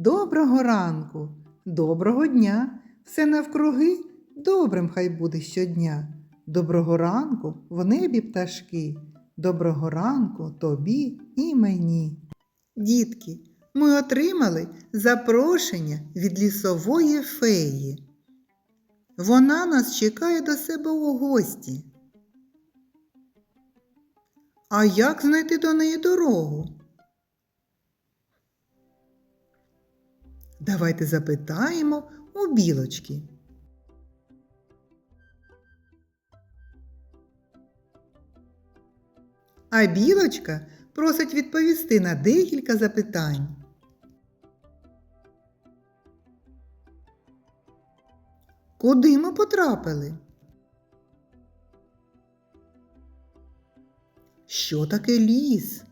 Доброго ранку, доброго дня. Все навкруги добрим хай буде щодня. Доброго ранку в небі пташки. Доброго ранку тобі і мені. Дітки, ми отримали запрошення від лісової феї. Вона нас чекає до себе у гості. А як знайти до неї дорогу? Давайте запитаємо у білочки. А білочка просить відповісти на декілька запитань. Куди ми потрапили? Що таке ліс?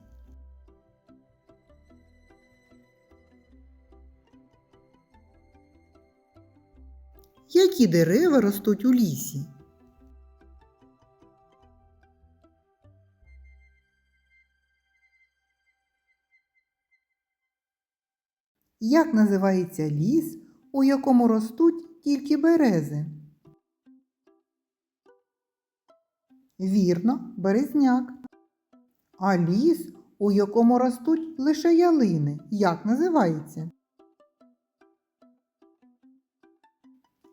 Які дерева ростуть у лісі? Як називається ліс, у якому ростуть тільки берези? Вірно, березняк. А ліс, у якому ростуть лише ялини, як називається?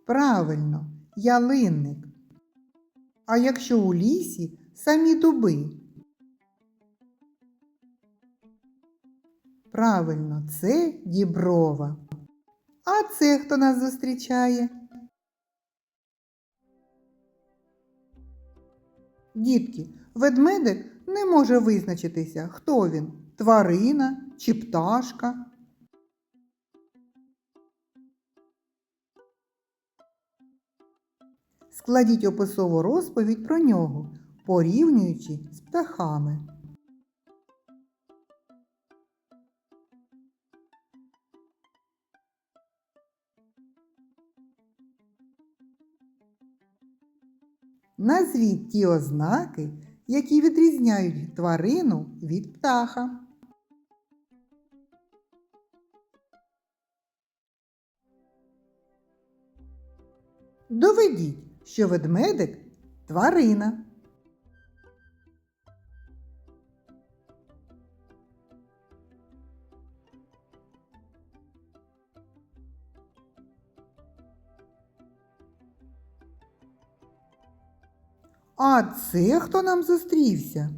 Правильно, ялинник. А якщо у лісі самі дуби? Правильно, це діброва. А це хто нас зустрічає? Дітки, ведмедик не може визначитися, хто він тварина чи пташка. Складіть описову розповідь про нього, порівнюючи з птахами. Назвіть ті ознаки, які відрізняють тварину від птаха. Доведіть, що ведмедик тварина. А це хто нам зустрівся?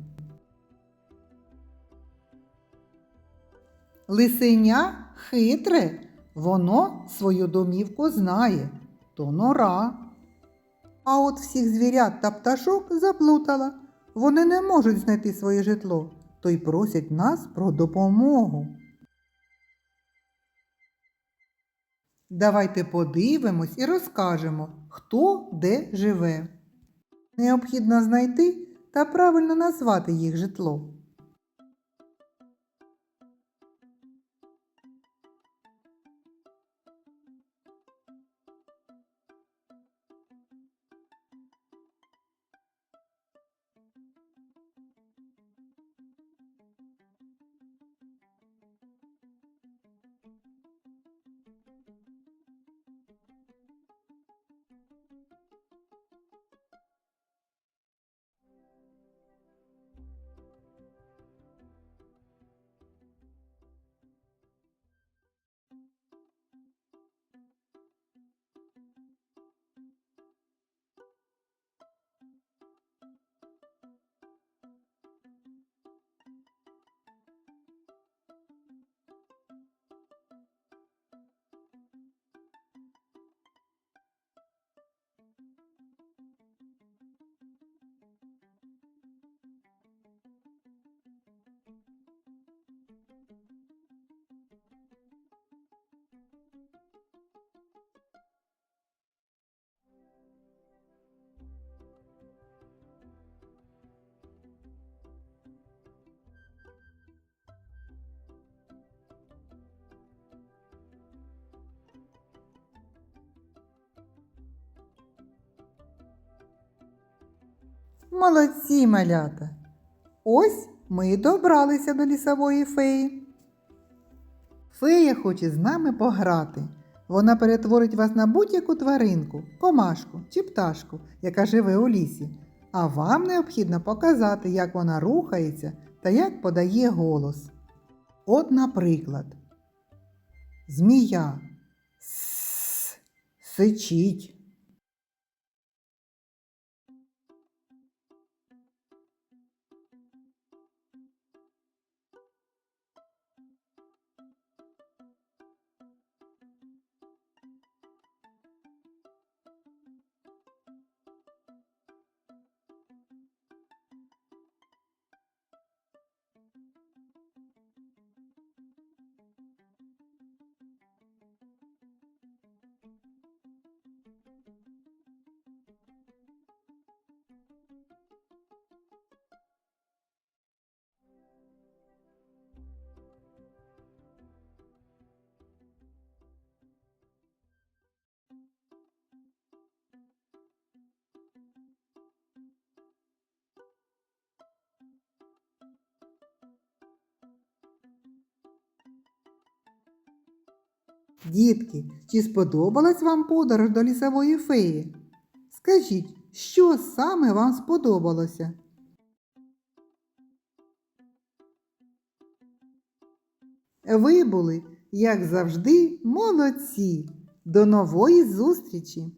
Лисеня хитре, воно свою домівку знає, то нора. А от всіх звірят та пташок заплутала. Вони не можуть знайти своє житло, то й просять нас про допомогу. Давайте подивимось і розкажемо, хто де живе. Необхідно знайти та правильно назвати їх житло. Молодці, малята! Ось ми й добралися до лісової феї. Фея хоче з нами пограти. Вона перетворить вас на будь-яку тваринку, комашку чи пташку, яка живе у лісі. А вам необхідно показати, як вона рухається та як подає голос. От, наприклад, змія С, сичить. Дітки, чи сподобалась вам подорож до лісової феї? Скажіть, що саме вам сподобалося? Ви були, як завжди, молодці. До нової зустрічі!